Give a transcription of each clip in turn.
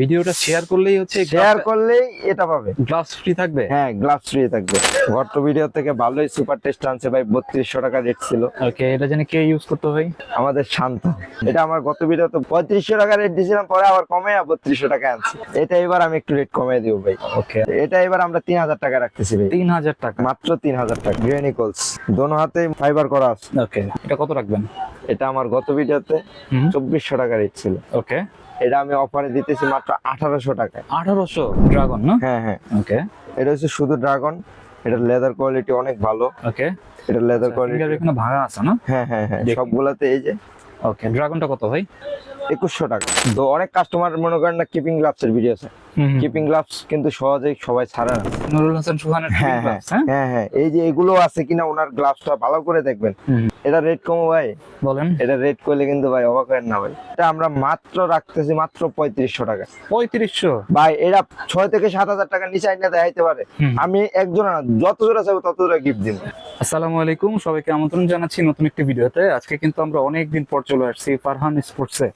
ভিডিওটা শেয়ার করলেই হচ্ছে শেয়ার করলেই এটা পাবে। গ্লাভস ফ্রি থাকবে? হ্যাঁ গ্লাভস ফ্রি থাকবে। গত ভিডিও থেকে ভালোই সুপার টেস্ট আনছে ভাই বত্রিশশো টাকা রেট ছিল। ওকে এটা জানি কে ইউজ করতে হয় আমাদের শান্ত। এটা আমার গত ভিডিও তো পঁয়ত্রিশশো টাকা রেট দিয়েছিলাম পরে আবার কমে বত্রিশশো টাকা আনছে। এটা এবার আমি একটু রেট কমে দিব ভাই। ওকে এটা এবার আমরা তিন হাজার টাকা রাখতেছি ভাই। তিন হাজার টাকা? মাত্র তিন হাজার টাকা। গ্রেনিকলস দোনো হাতে ফাইবার করা আছে। ওকে এটা কত রাখবেন? এটা আমার গত ভিডিওতে হুম। চব্বিশশো টাকা রেট ছিল। ওকে এটা আমি অফারে দিতেছি মাত্র আঠারোশো টাকায়। আঠারোশো ড্রাগন না? হ্যাঁ হ্যাঁ। ওকে এটা হচ্ছে শুধু ড্রাগন এটা লেদার কোয়ালিটি অনেক ভালো। ওকে এটা লেদার কোয়ালিটি এখানে ভাঙা আছে না? হ্যাঁ হ্যাঁ হ্যাঁ সবগুলাতে এই যে। ওকে ড্রাগনটা কত ভাই? একুশশো টাকা। তো অনেক কাস্টমার মনে করেন না কিপিং গ্লাভস এর ভিডিও আছে। কিপিং গ্লাভস কিন্তু সহজেই সবাই ছাড়ে না। নুরুল হাসান সুহানের হ্যাঁ হ্যাঁ। হ্যাঁ? হ্যাঁ হ্যাঁ। এই যে এগুলো আছে কিনা ওনার গ্লাভসটা ভালো করে দেখবেন। এটা রেট কমো ভাই? বলেন। এটা রেট করলে কিন্তু ভাই অবাক হয় না ভাই। এটা আমরা মাত্র রাখতেছি মাত্র পঁয়ত্রিশশো টাকা। পঁয়ত্রিশশো? ভাই এরা ছয় থেকে সাত হাজার টাকা নিচে আইনা দেখাইতে পারে। আমি একজন যত জোড়া চাইব তত জোড়া গিফট দিব। আসসালামু আলাইকুম সবাইকে আমন্ত্রণ জানাচ্ছি নতুন একটি ভিডিওতে। আজকে কিন্তু আমরা অনেক দিন পর চলে আসছি ফারহান স্পোর্টসে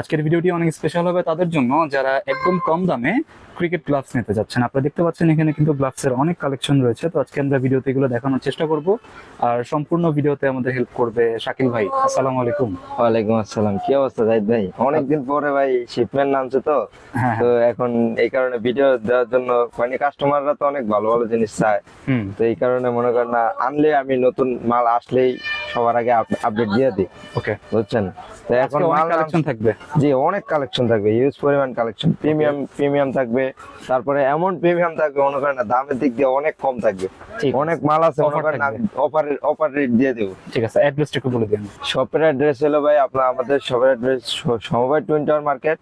আজকের ভিডিওটি অনেক স্পেশাল হবে তাদের জন্য যারা একদম কম দামে ক্রিকেট গ্লাভস নিতে যাচ্ছেন। আপনারা দেখতে পাচ্ছেন এখানে কিন্তু গ্লাভসের অনেক কালেকশন রয়েছে। তো আজকে আমরা ভিডিওতে এগুলো দেখানোর চেষ্টা করব। আর সম্পূর্ণ ভিডিওতে আমাদের হেল্প করবে শাকিল ভাই। আসসালামু আলাইকুম। ওয়ালাইকুম আসসালাম। কি অবস্থা জাহিদ ভাই? অনেকদিন পরে ভাই শিপমেন্ট নামছে তো। হ্যাঁ তো এখন এই কারণে ভিডিও দেওয়ার জন্য মানে কাস্টমাররা তো অনেক ভালো ভালো জিনিস চায়। তো এই কারণে মনে করেন না আনলে আমি নতুন মাল আসলেই সবার আগে আপডেট দিয়ে দিই। ওকে বুঝছেন? তো এখন মাল কালেকশন থাকবে। জি অনেক কালেকশন থাকবে। ইউজ পরিমাণ কালেকশন প্রিমিয়াম প্রিমিয়াম থাকবে। তারপরে এমন প্রিমিয়াম থাকবে মনে করেন দামের দিক দিয়ে অনেক কম থাকবে। অনেক মাল আছে মনে করেন অফার রেট দিয়ে দেবো। ঠিক আছে অ্যাড্রেসটা একটু বলে দিন। শপের অ্যাড্রেস হলো ভাই আপনার আমাদের শপের অ্যাড্রেস সমবায় টুইন টাওয়ার মার্কেট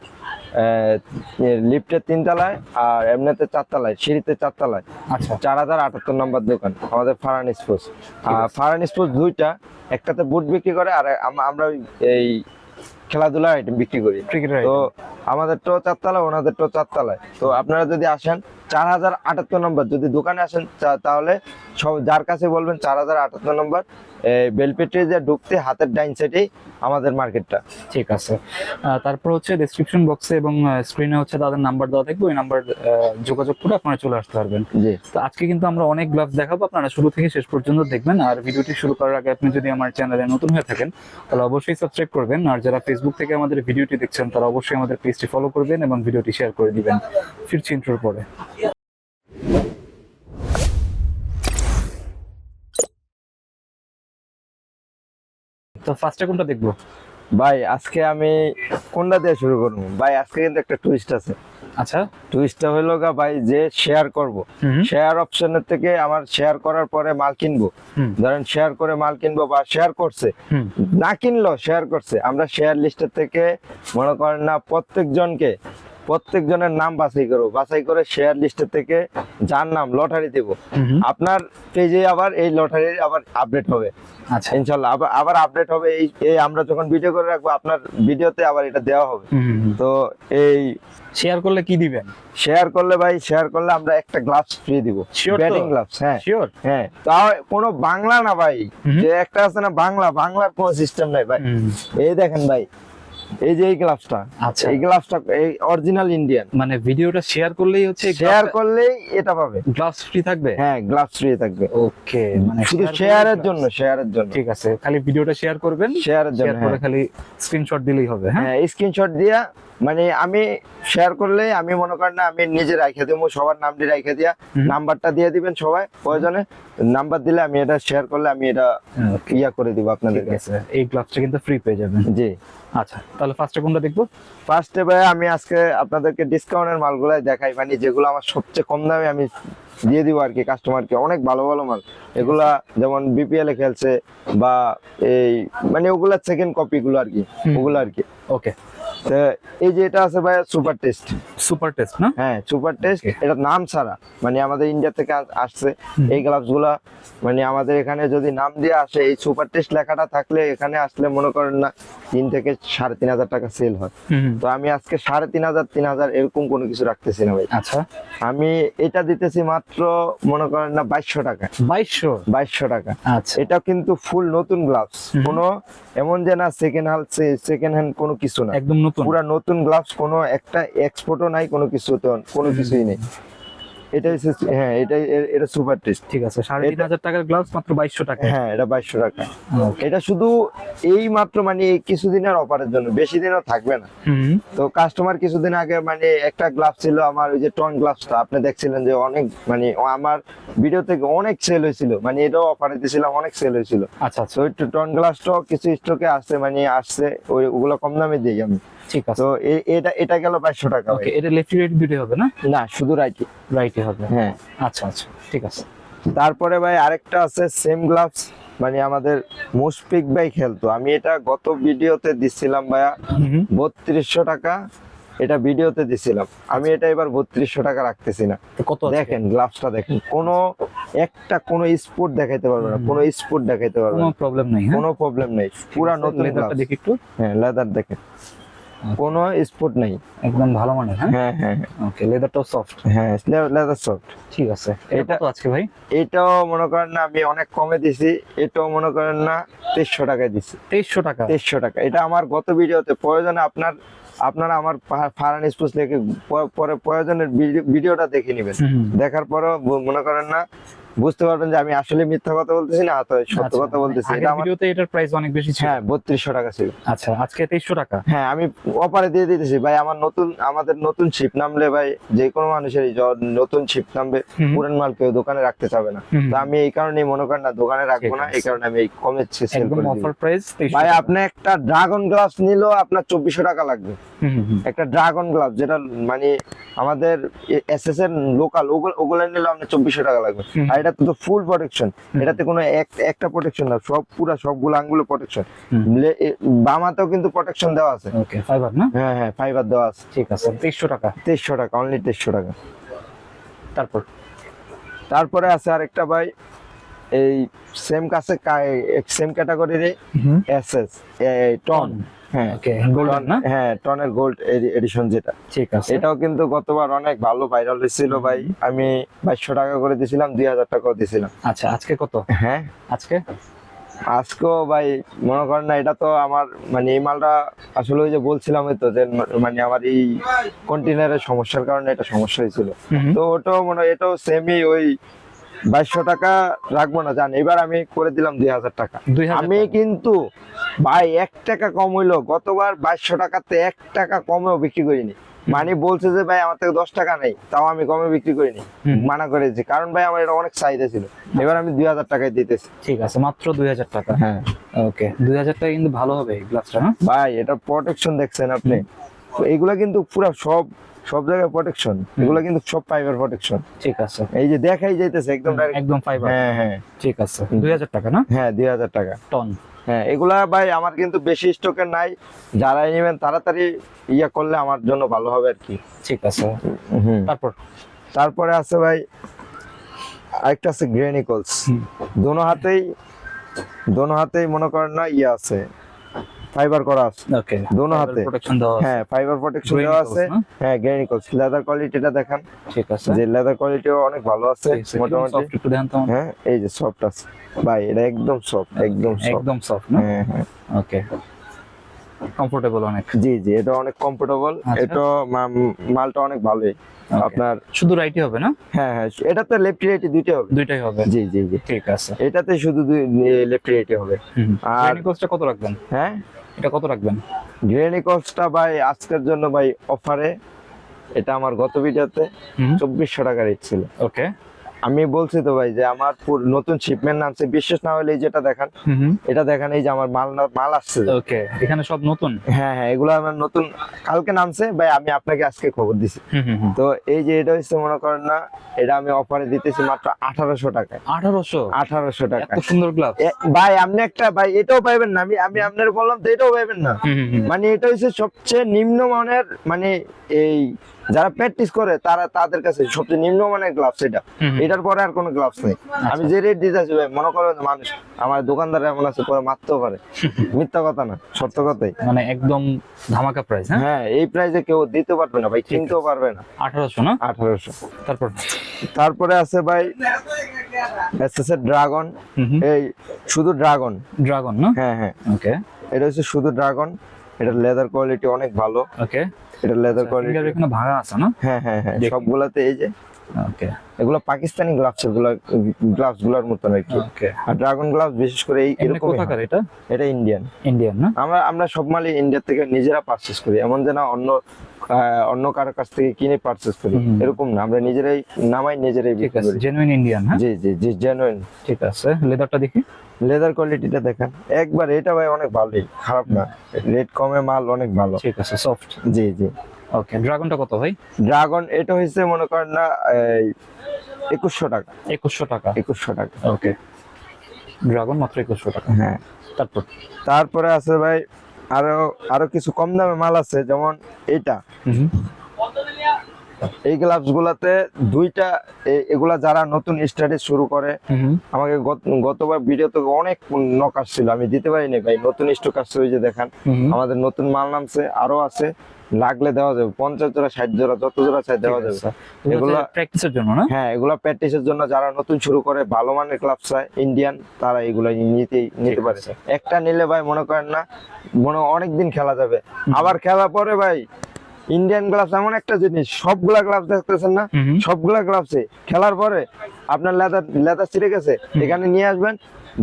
লিফটের তিনতলায় আর এমনিতে চারতলায় সিঁড়িতে চারতলায়। আচ্ছা। চার হাজার আটাত্তর নম্বর দোকান আমাদের ফারান স্পোর্টস আর ফারান স্পোর্টস দুইটা একটাতে বুট বিক্রি করে আর আমরা এই খেলাধুলার আইটেম বিক্রি করি। তো আমাদের তো চারতলা ওনাদের তো চারতলায়। তো আপনারা যদি আসেন চার হাজার আটাত্তর নম্বর যদি দোকানে আসেন তাহলে সব যার কাছে বলবেন চার হাজার আটাত্তর নম্বর বেলপেটে যে ঢুকতে হাতের ডাইন সাইডেই আমাদের মার্কেটটা। ঠিক আছে। তারপর হচ্ছে ডেসক্রিপশন বক্সে এবং স্ক্রিনে হচ্ছে তাদের নাম্বার দেওয়া থাকবে ওই নাম্বার যোগাযোগ করে আপনারা চলে আসতে পারবেন। জি। তো আজকে কিন্তু আমরা অনেক গ্লাভস দেখাবো আপনারা শুরু থেকে শেষ পর্যন্ত দেখবেন। আর ভিডিওটি শুরু করার আগে আপনি যদি আমার চ্যানেলে নতুন হয়ে থাকেন তাহলে অবশ্যই সাবস্ক্রাইব করবেন। আর যারা ফেসবুক থেকে আমাদের ভিডিওটি দেখছেন, তারা অবশ্যই আমাদের পেজটি ফলো করবেন এবং ভিডিওটি শেয়ার করে দিবেন। ফিরছি ইন্ট্রোর পরে। তো ফার্স্টে কোনটা দেখব? ভাই, আজকে আমি কোনটা দিয়ে শুরু করব? ভাই, আজকে কিন্তু একটা টুইস্ট আছে। আচ্ছা। টুইস্টটা হলো গা ভাই যে শেয়ার করব। শেয়ার অপশনের থেকে আমার শেয়ার করার পরে মাল কিনবো। ধরেন শেয়ার করে মাল কিনবো বা শেয়ার করছে। না কিনলো শেয়ার করছে। আমরা শেয়ার লিস্টের থেকে মনে করেন না প্রত্যেক প্রত্যেক জনের নাম বাছাই করব। বাছাই করে শেয়ার লিস্টের থেকে যার নাম লটারি দেব। আপনার পেজে আবার এই লটারি আবার আপডেট হবে। আচ্ছা। ইনশাল্লাহ আবার আবার আপডেট হবে। এই এই আমরা যখন ভিডিও করে রাখব আপনার ভিডিওতে আবার এটা দেওয়া হবে। তো এই শেয়ার করলে কি দিবেন? শেয়ার করলে ভাই শেয়ার করলে আমরা একটা গ্লাভস ফ্রি দিব। ব্যাটিং গ্লাভস হ্যাঁ। শিওর হ্যাঁ। তাও কোনো বাংলা না ভাই। যে একটা আছে না বাংলা বাংলার কোনো সিস্টেম নাই ভাই। এই দেখেন ভাই এই যে এই গ্লাভসটা আচ্ছা। এই গ্লাভসটা এই অরিজিনাল ইন্ডিয়ান মানে ভিডিওটা শেয়ার করলেই হচ্ছে শেয়ার করলেই এটা পাবে। গ্লাভস ফ্রি থাকবে? হ্যাঁ গ্লাভস ফ্রি থাকবে। ওকে মানে শুধু শেয়ারের জন্য শেয়ারের জন্য। ঠিক আছে খালি ভিডিওটা শেয়ার করবেন শেয়ারের জন্য করে হ্যাঁ। খালি স্ক্রিনশট দিলেই হবে হ্যাঁ? হ্যাঁ স্ক্রিনশট দিয়া মানে আমি শেয়ার করলে আমি মনে করেন না আমি নিজে রাখে দেবো সবার নামটি রাখে দিয়া নাম্বারটা দিয়ে দিবেন সবাই প্রয়োজনে। নাম্বার দিলে আমি এটা শেয়ার করলে আমি এটা ইয়া করে দিব আপনাদের ঠিক আছে এই গ্লাভসটা কিন্তু ফ্রি পেয়ে যাবেন। জি। আচ্ছা তাহলে ফার্স্টে কোনটা দেখব? ফার্স্টে ভাই আমি আজকে আপনাদেরকে ডিসকাউন্টের মালগুলাই দেখাই মানে যেগুলো আমার সবচেয়ে কম দামে আমি দিয়ে দিব আর কি কাস্টমারকে অনেক ভালো ভালো মাল। এগুলা যেমন বিপিএল এ খেলছে বা এই মানে ওগুলা সেকেন্ড কপি গুলো আর কি। ওগুলো আর কি। ওকে এই যে এটা আছে ভাই সুপার টেস্ট। সুপার টেস্ট না? হ্যাঁ সুপার টেস্ট। এটা নাম ছাড়া। মানে আমাদের ইন্ডিয়া থেকে আসছে। এই গ্লাভসগুলা মানে আমাদের এখানে যদি নাম দিয়ে আসে এই সুপার টেস্ট লেখাটা থাকলে এখানে আসলে মনে করেন না তিন থেকে সাড়ে তিন হাজার টাকা সেল হয়। তো আমি আজকে সাড়ে তিন হাজার তিন হাজার এরকম কোনো কিছু রাখতেছি না ভাই। আচ্ছা। আমি এটা দিতেছি মাত্র মনে করেন না বাইশশো টাকা। বাইশশো? বাইশশো টাকা। আচ্ছা। এটা কিন্তু ফুল নতুন গ্লাভস। কোনো এমন যে না সেকেন্ড হ্যান্ড সেকেন্ড হ্যান্ড কোনো কিছু না। একদম নতুন নতুন? পুরা নতুন গ্লাভস কোনো একটা এক্সপোর্টও নাই কোনো কিছু তো কোনো কিছুই নেই। এটা হ্যাঁ এটা এটা সুপার টেস্ট ঠিক আছে সাড়ে তিন হাজার টাকার গ্লাভস মাত্র বাইশশো টাকা। হ্যাঁ এটা বাইশশো টাকা। এটা শুধু এই মাত্র মানে কিছুদিনের অফারের জন্য বেশি দিনও থাকবে না। তো কাস্টমার কিছুদিন আগে মানে একটা গ্লাভ ছিল আমার ওই যে টন গ্লাভসটা আপনি দেখছিলেন যে অনেক মানে আমার ভিডিও থেকে অনেক সেল হয়েছিল মানে এটাও অফারে দিয়েছিলাম অনেক সেল হয়েছিল। আচ্ছা আচ্ছা। তো ওই টন গ্লাভসটাও কিছু স্টকে আসছে মানে আসছে ওই ওগুলো কম দামে দিই আমি। ঠিক আছে। তো এটা এটা গেল বাইশশো টাকা ওকে এটা লেফট রাইট দুটোই হবে না? না শুধু রাইট রাইটই হবে। হ্যাঁ। আচ্ছা আচ্ছা ঠিক আছে। তারপরে ভাই আরেকটা আছে সেম গ্লাভস মানে আমাদের মুশফিক ভাই খেলতো। আমি এটা গত ভিডিওতে দিছিলাম ভাইয়া বত্রিশশো টাকা এটা ভিডিওতে দিছিলাম। আমি এটা এবার বত্রিশশো টাকা রাখতেছি না। কত? দেখেন গ্লাভসটা দেখেন কোনো একটা কোনো স্পোর্ট দেখাইতে পারবে না কোনো স্পোর্ট দেখাইতে পারবে কোনো না। প্রবলেম নেই হ্যাঁ? কোনো প্রবলেম নেই পুরা নতুন দেখি একটু। হ্যাঁ লেদার দেখেন। কোনো স্পোর্ট নেই। একদম ভালো মানের হ্যাঁ? হ্যাঁ হ্যাঁ ওকে লেদারটাও সফট হ্যাঁ লেদার সফট ঠিক আছে এটা কত আজকে ভাই। এটাও মনে করেন না আমি অনেক কমে দিছি। এটাও মনে করেন না তেইশশো টাকায় দিছি। তেইশশো টাকা? তেইশশো টাকা। এটা আমার গত ভিডিওতে প্রয়োজনে আপনার আপনারা আমার ফারান স্পুস লেখে পরে প্রয়োজনের ভিডিওটা দেখে নেবেন। দেখার পরও মনে করেন না বুঝতে পারবেন যে আমি আসলে মিথ্যা কথা বলতেছি না তো সত্য আচ্ছা, কথা বলতেছি। এটা আমার ভিডিওতে এটার প্রাইস অনেক বেশি ছিল। হ্যাঁ বত্রিশশো টাকা ছিল। আচ্ছা আজকে তেইশশো টাকা। হ্যাঁ আমি অপারে দিয়ে দিতেছি। ভাই আমার নতুন আমাদের নতুন শিপ নামলে ভাই যে কোনো মানুষেরই নতুন শিপ নামবে। পুরান মাল কেউ দোকানে রাখতে চাবে না। তো আমি এই কারণেই মনে করেন না দোকানে রাখব না এই কারণে আমি এই কমে সেল করে অফার প্রাইস ভাই আপনি একটা ড্রাগন গ্লাস নিলেও আপনার চব্বিশশো টাকা লাগবে। একটা ড্রাগন গ্লাস যেটা মানে আমাদের এসএস এর লোকাল ওগুলো নিলে আপনার চব্বিশশো টাকা লাগবে। আর এটা তো ফুল প্রোটেকশন এটাতে কোনো এক- একটা প্রোটেকশন না সব পুরো সবগুলো আঙ্গুলো প্রোটেকশন বামাতেও কিন্তু প্রোটেকশন দেওয়া আছে। ওকে ফাইবার না? হ্যাঁ হ্যাঁ ফাইবার দেওয়া আছে। ঠিক আছে তেইশশো টাকা। তেইশশো টাকা অনলি তেইশশো টাকা। তারপর? তারপরে আছে আরেকটা ভাই। এই সেম কাছে সেম ক্যাটাগরির এসএস টন হ্যাঁ। না? হ্যাঁ টনের গোল্ড এডিশন যেটা। ঠিক আছে। এটাও কিন্তু গতবার অনেক ভালো ভাইরাল হয়েছিল ভাই। আমি বাইশশো টাকা করে দিয়েছিলাম দুই হাজার টাকাও দিয়েছিলাম আচ্ছা আজকে কত? হ্যাঁ। আজকে? আজকেও ভাই মনে করেন না এটা তো আমার মানে এই মালটা আসলে ওই যে বলছিলাম ওই তো যে মানে আমার এই কন্টেনারের সমস্যার কারণে এটা সমস্যা হয়েছিল। তো ওটাও মনে হয় এটাও সেমই ওই বাইশশো টাকা রাখব না জান। এবার আমি করে দিলাম দুই হাজার টাকা। আমি কিন্তু ভাই এক টাকা কম হইল। গতবার বাইশশো টাকাতে এক টাকা কমেও বিক্রি করিনি। মানে বলছে যে ভাই আমার থেকে দশ টাকা নেই। তাও আমি কমে বিক্রি করিনি। মানা করেছি। কারণ ভাই আমার এটা অনেক চাহিদা ছিল। এবার আমি দুই হাজার টাকায় দিতেছি। ঠিক আছে মাত্র দুই হাজার টাকা। হ্যাঁ। ওকে দুই হাজার টাকা কিন্তু ভালো হবে গ্লাসটা ভাই এটা প্রোটেকশন দেখছেন আপনি। তো এগুলা কিন্তু পুরো সব সব জায়গায় প্রোটেকশন এগুলা কিন্তু সব ফাইবার প্রোটেকশন ঠিক আছে। এই যে দেখাই যাইতেছে একদম একদম ফাইবার হ্যাঁ হ্যাঁ। ঠিক আছে। দুই হাজার টাকা না? হ্যাঁ দুই হাজার টাকা। টন হ্যাঁ এগুলা ভাই আমার কিন্তু বেশি স্টকের নাই। যারাই নেবেন তাড়াতাড়ি ইয়া করলে আমার জন্য ভালো হবে আর কি। ঠিক আছে। তারপর? তারপরে আছে ভাই আরেকটা আছে গ্রেনিকলস দোনো হাতেই দোনো হাতেই মনে করেন না ইয়ে আছে। ফাইবার করা আছে। ওকে দোনো হাতে। হ্যাঁ ফাইবার প্রোটেকশন দেওয়া আছে? হ্যাঁ লেদার কোয়ালিটিটা দেখান। ঠিক আছে। যে লেদার কোয়ালিটিও অনেক ভালো আছে মোটামুটি। সফট একটু দেখান তো হ্যাঁ এই যে সফট আছে। ভাই এটা একদম সফট একদম সফট একদম সফট না? হ্যাঁ হ্যাঁ। ওকে কমফোর্টেবল অনেক। জি জি এটা অনেক কমফোর্টেবল আচ্ছা। এটা মালটা অনেক ভালোই। আপনার শুধু রাইটই হবে না? হ্যাঁ হ্যাঁ এটাতে লেফট রাইটে দুইটা হবে। দুইটাই হবে? জি জি জি। ঠিক আছে। এটাতে শুধু দুই লেফট রাইটে হবে। আর- গ্রেনিকলসটা কত রাখবেন? হ্যাঁ? এটা কত রাখবেন? গ্রেনিকলসটা ভাই আজকের জন্য ভাই অফারে এটা আমার গত ভিডিওতে চব্বিশশো টাকা রেট ছিল। ওকে আমি বলছি তো ভাই যে আমার নতুন শিপমেন্ট নামছে। বিশ্বাস না হলে যেটা দেখান এটা দেখান এই যে আমার মাল মাল আসছে। ওকে এখানে সব নতুন? হ্যাঁ হ্যাঁ এগুলো আমার নতুন। কালকে নামছে ভাই আমি আপনাকে আজকে খবর দিছি। তো এই যে এটা হচ্ছে মনে করেন না এটা আমি অফারে দিতেছি মাত্র আঠারোশো টাকায়। আঠারোশো? আঠারোশো টাকা এত সুন্দর গ্লাভ ভাই আপনি একটা ভাই এটাও পাইবেন না। আমি আমি আপনার বললাম তো এটাও পাইবেন না। মানে এটা হচ্ছে সবচেয়ে নিম্নমানের মানে এই যারা প্র্যাকটিস করে তারা তাদের কাছে সবচেয়ে নিম্নমানের গ্লাভস এটা। এটার পরে আর কোনো গ্লাভস নেই। আমি যে রেট দিতে আছি ভাই মনে করেন মানুষ আমার দোকানদার এমন আছে পরে মারতেও পারে। মিথ্যা কথা না সত্য কথাই। মানে একদম ধামাকা প্রাইস হ্যাঁ? হ্যাঁ এই প্রাইসে কেউ দিতে পারবে না ভাই কিনতেও পারবে না। আঠারোশো না? আঠারোশো। তারপর? তারপরে আছে ভাই এসএস ড্রাগন এই শুধু ড্রাগন ড্রাগন না? হ্যাঁ হ্যাঁ। ওকে এটা হচ্ছে শুধু ড্রাগন এটা লেদার কোয়ালিটি অনেক ভালো। ওকে এটা লেদার ফিঙ্গার কোয়ালিটি এখানে ভাঙা আছে না হ্যাঁ হ্যাঁ হ্যাঁ। সবগুলাতে এই যে ওকে এগুলো পাকিস্তানি গ্লাভসগুলো গ্লাভসগুলোর মতন আর কি। আর ড্রাগন গ্লাভস বিশেষ করে এই এরকম এটা? এটা ইন্ডিয়ান ইন্ডিয়ান না? আমরা আমরা সব মালই ইন্ডিয়া থেকে নিজেরা করি। এমন যে না অন্য অন্য কারোর কাছ থেকে কিনে করি। এরকম না। আমরা নিজেরাই নামাই নিজেরাই বিক্রি করি। জেনুইন ইন্ডিয়ান হ্যাঁ? জি জি জি জেনুইন ঠিক আছে। লেদারটা দেখি। লেদার কোয়ালিটিটা দেখেন। একবার এটা ভাই অনেক ভালোই। খারাপ না। রেট কমে মাল অনেক ভালো। ঠিক আছে সফট জি জি। ওকে ড্রাগনটা কত ভাই? ড্রাগন এটা হয়েছে মনে করেন না একুশশো টাকা। একুশশো টাকা। একুশশো টাকা। ওকে ড্রাগন মাত্র একুশশো টাকা। হ্যাঁ। তারপর? তারপরে আছে ভাই আরও আরও কিছু কম দামে মাল আছে যেমন এটা এই গ্লাভস গুলাতে দুইটা এগুলা যারা নতুন স্টাডি শুরু করে আমাকে গত- গতবার ভিডিও থেকে অনেক নক আসছিল আমি দিতে পারিনি ভাই নতুন স্টক আসছে ওই যে দেখান। আমাদের নতুন মাল নামছে আরও আছে। লাগলে দেওয়া যাবে। পঞ্চাশ জোড়া ষাট জোড়া যত জোড়া চাই দেওয়া যাবে। এগুলো প্র্যাকটিসের জন্য না? হ্যাঁ এগুলা প্র্যাকটিসের জন্য যারা নতুন শুরু করে ভালো মানের ক্লাব চায় ইন্ডিয়ান তারা এগুলা নিতেই নিতে পারে। একটা নিলে ভাই মনে করেন না মনে অনেক দিন খেলা যাবে। আবার খেলা পরে ভাই ইন্ডিয়ান গ্লাভস এমন একটা জিনিস সবগুলা গ্লাভস দেখতেছেন না? সবগুলা গ্লাভসে খেলার পরে আপনার লেদার লেদার ছিঁড়ে গেছে এখানে নিয়ে আসবেন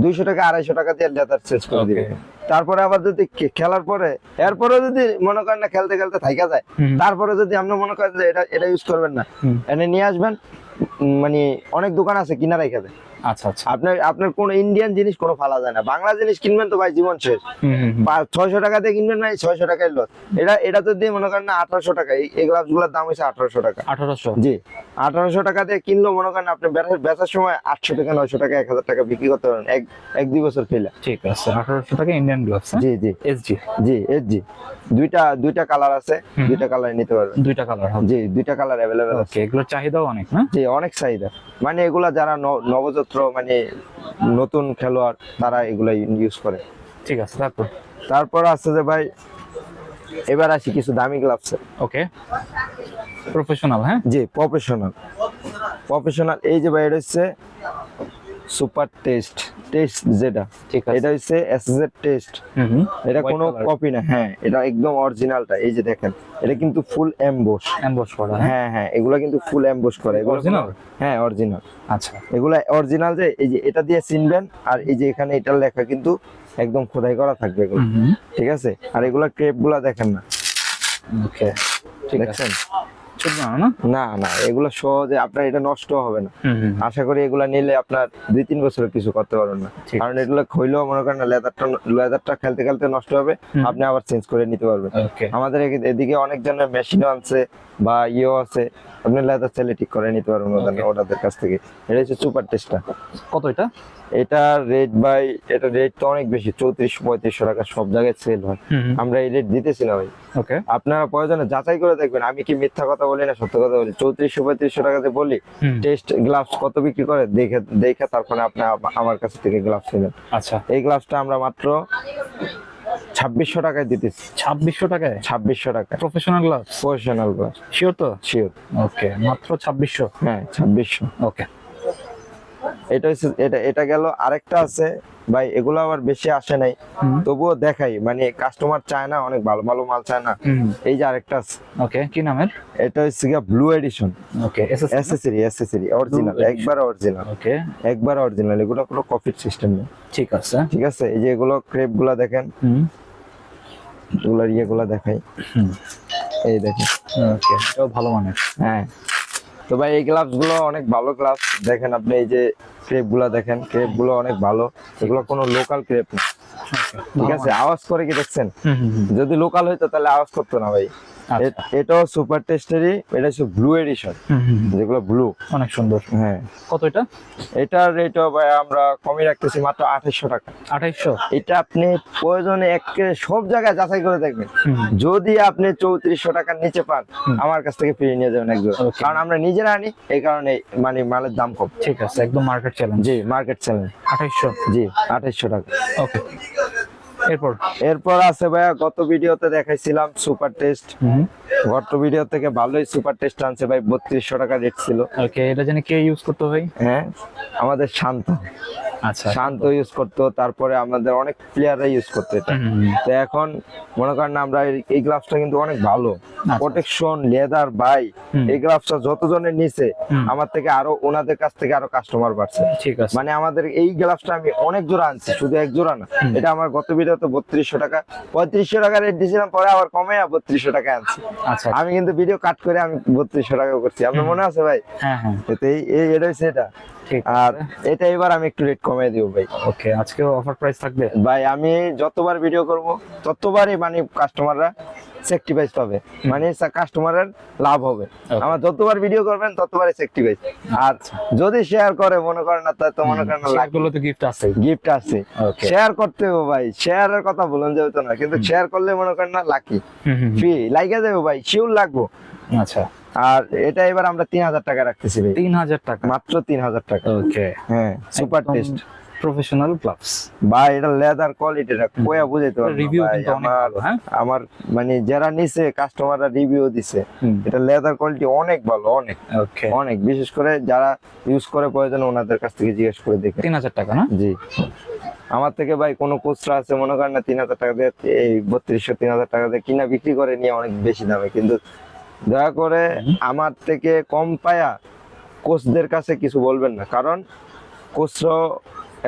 দুইশো টাকা আড়াইশো টাকা দিয়ে লেদার চেঞ্জ করে দিবে Okay. তারপরে আবার যদি খেলার পরে এরপরে যদি মনে করেন না খেলতে খেলতে থাইকা যায় তারপরে যদি আপনি মনে করেন যে এটা এটা ইউজ করবেন না এনে নিয়ে আসবেন মানে অনেক দোকান আছে কিনা রেখে দেয় আচ্ছা আচ্ছা। আপনার আপনার কোন ইন্ডিয়ান জিনিস কোনো ফালা যায় না। বাংলা জিনিস কিনবেন তো ভাই জীবন শেষ। ছয়শো টাকা দিয়ে কিনবেন না ছয়শো টাকায় লস এটা এটা তো দিয়ে মনে করেন না আঠারোশো টাকা এই- গ্লাভসগুলোর দাম হচ্ছে আঠারোশো টাকা। আঠারোশো? জি। আঠারোশো টাকা দিয়ে কিনলো মনে করেন আপনি বেচার সময় আটশো টাকা নয়শো টাকা এক হাজার টাকা বিক্রি করতে পারেন এক এক দুই বছর খেলে। ঠিক আছে আঠারোশো টাকা ইন্ডিয়ান গ্লাভস জি জি। এসজি জি দুইটা দুইটা কালার আছে দুইটা কালার নিতে পারবেন। দুইটা কালার জি দুইটা কালার অ্যাভেলেবেল আছে। এগুলোর চাহিদাও অনেক না? জি অনেক চাহিদা। মানে এগুলা যারা ন- নবজাত্র মানে নতুন খেলোয়াড় তারা এগুলাই ইউজ করে। ঠিক আছে তারপর তারপর আছে যে ভাই এবার আসি কিছু দামি গ্লাভস ওকে। প্রফেশনাল হ্যাঁ? জি প্রফেশনাল প্রফেশনাল এই যে ভাই এটা হচ্ছে সুপার টেস্ট টেস্ট যেটা ঠিক আছে। এটা হচ্ছে এসএসএর টেস্ট। এটা কোনো কপি না। হ্যাঁ এটা একদম অরিজিনালটা এই যে দেখেন এটা কিন্তু ফুল এমবোস এমবস করা হ্যাঁ? হ্যাঁ হ্যাঁ এগুলা কিন্তু ফুল এমবোস করে। এগুলো? কোনো- হ্যাঁ অরিজিনাল আচ্ছা। এগুলা অরিজিনাল যে এই যে এটা দিয়ে চিনবেন আর এই যে এখানে এটার লেখা কিন্তু একদম খোদাই করা থাকবে এগুলো। ঠিক আছে? আর এগুলা ক্রেপগুলা দেখেন না। ওকে ঠিক আছে। না না? এগুলো সহজে আপনার এটা নষ্ট হবে না। আশা করি এগুলা নিলে আপনার দুই তিন বছরের কিছু করতে পারবেন না। কারণ এগুলো খইলেও মনে করেন লেদারটা লেদারটা খেলতে খেলতে নষ্ট হবে আপনি আবার চেঞ্জ করে নিতে পারবেন। আমাদের এদিকে- অনেক জনের মেশিনও আছে বা ইয়েও আছে আপনি লেদার চাইলে ঠিক করে নিতে পারবেন ওনাদের কাছ থেকে। এটা হচ্ছে সুপার টেস্টটা কত এটা? এটা রেট বাই এটা রেট তো অনেক বেশি চৌত্রিশ পঁয়ত্রিশশো টাকা সব জায়গায় সেল হয়। আমরা এই রেট দিতেছি না ভাই। ওকে আপনারা প্রয়োজনে যাচাই করে দেখবেন আমি কি মিথ্যা কথা বলি না সত্য কথা বলি। চৌত্রিশশো পঁয়ত্রিশশো টাকাতে বলি টেস্ট গ্লাভস কত বিক্রি করে? দেখে দেখে তারপরে আপনি আমার কাছ থেকে গ্লাভস নেবেন আচ্ছা। এই গ্লাভসটা আমরা মাত্র ছাব্বিশশো টাকায় দিতেছি। ছাব্বিশশো টাকায়? ছাব্বিশশো টাকা professional gloves professional gloves sure তো? শিওর ওকে মাত্র ছাব্বিশশো? হ্যাঁ ছাব্বিশশো। ওকে এটা হচ্ছে এটা এটা গেল আরেকটা আছে। ভাই এগুলো আবার বেশি আসে নাই। তবুও দেখাই মানে কাস্টমার চায় না অনেক ভালো ভালো মাল চায় না। এই যে আরেকটা আছে। ওকে কি নামের? এটা হচ্ছে গিয়া blue edition okay SS accessory accessory original একবার অরিজিনাল ওকে। একবার অরিজিনাল এগুলো কোনো কপির সিস্টেম নেই। ঠিক আছে। ঠিক আছে এই যে এগুলো ক্রেপগুলা দেখেন এগুলোর ইয়েগুলা দেখাই। এই দেখেন। ওকে এটাও ভালো মানের। হ্যাঁ। তো ভাই এই গ্লাভসগুলো অনেক ভালো গ্লাভস দেখেন আপনি এই যে ক্রেপগুলা দেখেন ক্রেপগুলো অনেক ভালো। এগুলো কোনো লোকাল ক্রেপ না। ঠিক আছে? আওয়াজ করে কি দেখছেন? যদি লোকাল হইতো তাহলে আওয়াজ করতো না ভাই। আচ্ছা এটাও সুপার টেস্টেরই এটা হচ্ছে ব্লু এডিশন। যেগুলো ব্লু অনেক সুন্দর। হ্যাঁ। কত এটা? এটার ভাই আমরা কমই রাখতেছি মাত্র আঠাইশশো টাকা। আঠাইশশো? এটা আপনি প্রয়োজনে একে সব জায়গায় যাচাই করে দেখবেন। যদি আপনি চৌত্রিশশো টাকার নিচে পান আমার কাছ থেকে ফিরিয়ে নিয়ে যাবেন একজন। কারণ আমরা নিজেরা আনি এই কারণে মানে মালের দাম কম। ঠিক আছে একদম মার্কেট চ্যালেঞ্জ জি মার্কেট চ্যালেঞ্জ আঠাইশশো? জি আঠাইশশো টাকা। ওকে এরপর? এরপর আছে ভাইয়া গত ভিডিওতে দেখাইছিলাম সুপার টেস্ট। হুম। গত ভিডিও থেকে ভালোই সুপার টেস্ট আনছে ভাই বত্রিশশো টাকা রেট ছিল। ওকে এটা জানি কে ইউজ করতে হয় হ্যাঁ আমাদের শান্ত। শান্ত ইউজ করতো তারপরে আমাদের অনেক প্লেয়াররা ইউজ করতো এটা। তো এখন মনে করেন আমরা এই- গ্লাভসটা কিন্তু অনেক ভালো। আচ্ছা। প্রোটেকশন লেদার বাই এই গ্লাভসটা যতজনের নিচে হুম। আমার থেকে আরও ওনাদের কাছ থেকে আরও কাস্টমার বাড়ছে। ঠিক আছে। মানে আমাদের এই গ্লাভসটা আমি অনেক জোড়া আনছি শুধু এক জোড়া না। এটা আমার গত ভিডিওতে বত্রিশশো টাকা পঁয়ত্রিশশো টাকা রেট দিয়েছিলাম পরে আবার কমে বত্রিশশো টাকা আনছি। আচ্ছা। আমি কিন্তু ভিডিও কাট করে আমি বত্রিশশো টাকা করছি। আপনার মনে আছে ভাই? হ্যাঁ হ্যাঁ। তো এই এটা হচ্ছে এটা। আর এটা এবার আমি একটু রেট কমিয়ে দিব ভাই। ওকে আজকেও অফার প্রাইস থাকবে? ভাই আমি যতবার ভিডিও করব ততবারই মানে কাস্টমাররা সেক্টিভাইজ পাবে। মানে কাস্টমারের লাভ হবে। আমার যতবার ভিডিও করবেন ততবারই সেক্টিভাইজ আর যদি শেয়ার করে মনে করেন না তো মনে করেন তো গিফট আছে। গিফট আছে। শেয়ার করতে হবে ভাই। শেয়ারের কথা বলুন যেহেতু না কিন্তু শেয়ার করলে মনে করেন না লাকি ফ্রি লাইকে যাবে ভাই শিওর লাগবো। আচ্ছা। আর এটা এবার আমরা তিন হাজার টাকা রাখতেছি ভাই। তিন হাজার টাকা। মাত্র তিন হাজার টাকা। ওকে হ্যাঁ সুপার টেস্ট প্রফেশনাল গ্লাভস ভাই এটা লেদার কোয়ালিটিটা কোয়া বুঝাইতে পারব রিভিউ কিন্তু অনেক ভালো হ্যাঁ? আমার মানে যারা নিছে কাস্টমাররা রিভিউ দিছে এটা লেদার কোয়ালিটি অনেক ভালো অনেক। ওকে অনেক বিশেষ করে যারা ইউজ করে প্রয়োজন ওনাদের কাছ থেকে জিজ্ঞেস করে দেখে। তিন হাজার টাকা না? জি। আমার থেকে ভাই কোনো কোচরা আছে মনে করেন না তিন হাজার টাকা দিয়ে এই বত্রিশশো তিন হাজার টাকা দিয়ে কিনা বিক্রি করে নিয়ে অনেক বেশি দামে কিন্তু দয়া করে আমার থেকে কম পায়া কোচদের কাছে কিছু বলবেন না। কারণ কোচরাও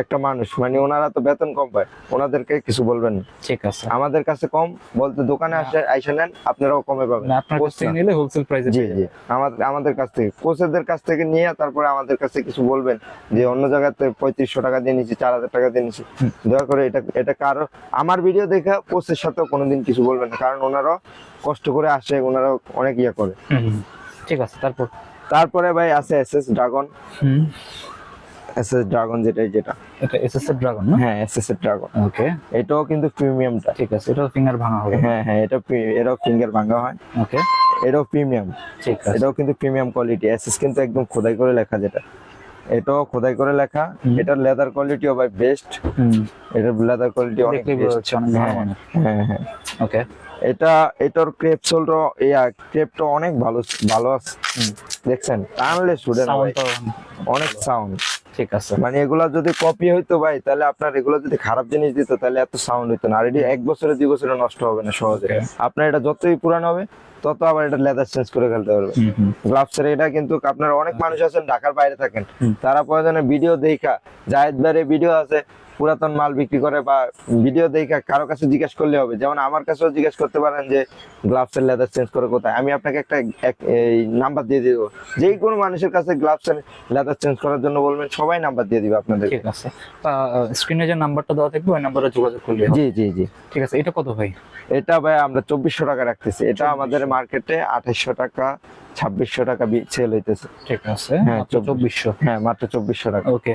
একটা মানুষ মানে ওনারা তো বেতন কম পায় ওনাদেরকে কিছু বলবেন না। ঠিক আছে। আমাদের কাছে কম বলতে দোকানে আসে আইসা নেন আপনারাও কমে পাবেন। আপনার কাছ থেকে নিলে হোলসেল প্রাইসে জি জি। আমাদের আমাদের কাছ থেকে কোচেদের কাছ থেকে নিয়ে তারপরে আমাদের কাছে কিছু বলবেন যে অন্য জায়গাতে পঁয়ত্রিশশো টাকা দিয়ে নিচ্ছি চার হাজার টাকা দিয়ে নিচ্ছি দয়া করে এটা এটা কারও আমার ভিডিও দেখে কোচের সাথেও কোনোদিন কিছু বলবেন না কারণ ওনারাও কষ্ট করে আসে ওনারা অনেক ইয়ে করে। ঠিক আছে তারপর? তারপরে ভাই আছে এস এস ড্রাগন। হুম এস এস ড্রাগন যেটা যেটা। এটা এসএস এর ড্রাগন না? হ্যাঁ এস এস এর ড্রাগন ওকে। এটাও কিন্তু প্রিমিয়ামটা। ঠিক আছে এটা ফিঙ্গার ভাঙা হবে। হ্যাঁ হ্যাঁ এটা এটাও ফিঙ্গার ভাঙা হয়। ওকে। এটাও প্রিমিয়াম। ঠিক আছে। এটাও কিন্তু প্রিমিয়াম কোয়ালিটি এসএস কিন্তু একদম খোদাই করে লেখা যেটা। এটাও খোদাই করে লেখা। এটার লেদার কোয়ালিটিও ভাই বেস্ট হুম। এটার লেদার কোয়ালিটি অনেক ভালো হ্যাঁ, হ্যাঁ হ্যাঁ। ওকে। এটা এটার ক্রেপ সোলটা ইয়া ক্রেপটা অনেক ভালো ভালো আছে। দেখছেন? টানলে না অনেক সাউন্ড ঠিক আছে। মানে এগুলা যদি কপি হইতো ভাই তাহলে আপনার এগুলো যদি খারাপ জিনিস দিত তাহলে এত সাউন্ড হইতো না। আর এটি এক বছরে দুই বছরে নষ্ট হবে না সহজে। আপনার এটা যতই পুরানো হবে তত আবার এটা লেদার চেঞ্জ করে ফেলতে পারবে। গ্লাভসের এটা কিন্তু আপনার অনেক মানুষ আছেন ঢাকার বাইরে থাকেন। তারা প্রয়োজনে ভিডিও দেখা। জায়েদ ভাইয়ের ভিডিও আছে পুরাতন মাল বিক্রি করে বা ভিডিও দেখা কারও কাছে জিজ্ঞেস করলে হবে। যেমন আমার কাছেও জিজ্ঞেস করতে পারেন যে গ্লাভসের লেদার চেঞ্জ করে কোথায়? আমি আপনাকে একটা নাম্বার দিয়ে দিব। যে কোনো মানুষের কাছে গ্লাভসের লেদার চেঞ্জ করার জন্য বলবেন সবাই নাম্বার দিয়ে দিবে আপনাদের। ঠিক আছে। স্ক্রিনে যে নাম্বারটা দেওয়া থাকবে ওই নাম্বারে যোগাযোগ করলে জি জি জি। ঠিক আছে এটা কত ভাই? এটা ভাই আমরা চব্বিশশো টাকা রাখতেছি। এটা আমাদের মার্কেটে আঠাইশশো টাকা ছাব্বিশশো টাকা সেল হইতেছে। ঠিক আছে হ্যাঁ, চব্বিশশো। হ্যাঁ মাত্র চব্বিশশো টাকা। ওকে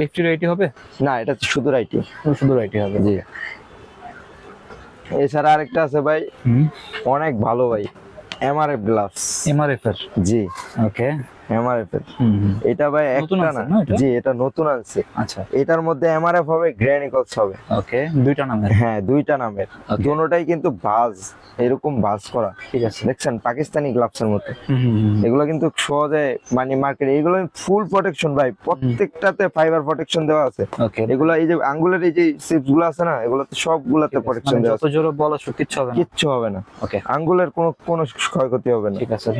লিফটি রাইটি হবে? না এটা শুধু রাইটি শুধু রাইটি হবে। জি। এছাড়া আরেকটা আছে ভাই। অনেক ভালো ভাই। এমআরএফ গ্লাভস এমআরএফ এর জি। ওকে। এমআরএফ এর। এটা ভাই একটা না? জি এটা নতুন আনছে। আচ্ছা। এটার মধ্যে এমআরএফ হবে গ্র্যানিকলস হবে। ওকে দুইটা নামের? হ্যাঁ দুইটা নামের. দুটোটাই কিন্তু বাজ এরকম বাজ করা। ঠিক আছে। দেখছেন পাকিস্তানি গ্লাভসের মতো। এগুলো কিন্তু সহজে মানে মার্কেট এগুলো ফুল প্রোটেকশন ভাই। প্রত্যেকটাতে ফাইবার প্রোটেকশন দেওয়া আছে। এগুলো এই যে আঙ্গুলের এই যে সিপসগুলো আছে না এগুলোতে সবগুলাতে প্রোটেকশন মানে দেওয়া যত আছে। জোরে বলা কিচ্ছু হবে না। কিচ্ছু হবে না। ওকে। আঙ্গুলের কোনো কোনো ক্ষয়ক্ষতি হবে না। ঠিক আছে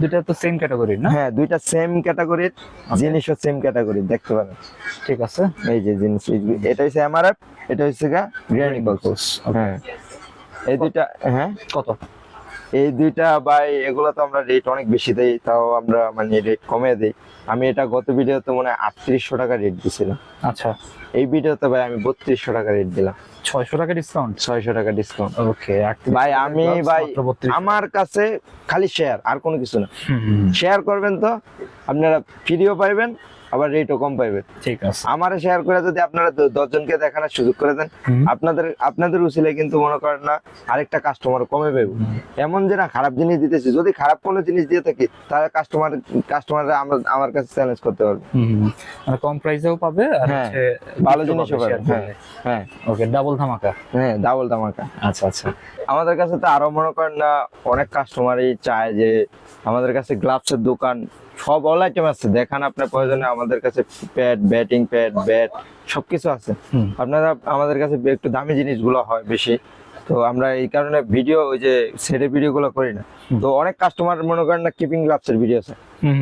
দুইটা তো সেম ক্যাটাগরি না? হ্যাঁ দুইটা সেম ক্যাটাগরির জিনিসও সেম ক্যাটাগরি দেখতে পারেন ঠিক আছে। এই যে জিনিস এটা হচ্ছে এমআরএফ এটা হচ্ছে গা বক্স হ্যাঁ। এই দুইটা হ্যাঁ। কত? এই দুইটা বাই এগুলো তো আমরা রেট অনেক বেশি দেই তাও আমরা মানে রেট কমে দেই। আমি এটা গত ভিডিওতে মনে হয় আটত্রিশশো টাকা রেট দিছিলাম। আচ্ছা। এই ভিডিওতে ভাই আমি বত্রিশশো টাকা রেট দিলাম। ছয়শো টাকা ডিসকাউন্ট ছয়শো টাকা ডিসকাউন্ট ওকে ভাই আমি ভাই আমার কাছে খালি শেয়ার আর কোনো কিছু না। শেয়ার করবেন তো আপনারা ফ্রিও পাইবেন আবার রেটও কম পাইবে। ঠিক আছে। আমারে শেয়ার করে যদি আপনারা দশজনকে দেখানোর সুযোগ করে দেন আপনাদের আপনাদের উচিলে কিন্তু মনে করেন না আরেকটা কাস্টমার কমে পাইব। এমন যে না খারাপ জিনিস দিতেছি যদি খারাপ কোনো জিনিস দিয়ে থাকি তাহলে কাস্টমার কাস্টমাররা আমরা আমার কাছে চ্যালেঞ্জ করতে পারবে। মানে কম প্রাইসেও পাবে আর হ্যাঁ, হচ্ছে ভালো জিনিসও পাবে হ্যাঁ করলে। হ্যাঁ ওকে ডাবল ধামাকা। হ্যাঁ ডাবল ধামাকা। আচ্ছা আচ্ছা। আমাদের কাছে তো আরও মনে করেন না অনেক কাস্টমারই চায় যে আমাদের কাছে গ্লাভসের দোকান সব অল আইটেম আছে। দেখান আপনার প্রয়োজনে আমাদের কাছে প্যাড ব্যাটিং প্যাড ব্যাট সবকিছু আছে। আপনারা আমাদের কাছে একটু দামি জিনিসগুলো হয় বেশি। তো আমরা এই কারণে ভিডিও ওই যে সেটে ভিডিওগুলো করি না। তো অনেক কাস্টমার মনে করেন না কিপিং গ্লাভসের ভিডিও আছে।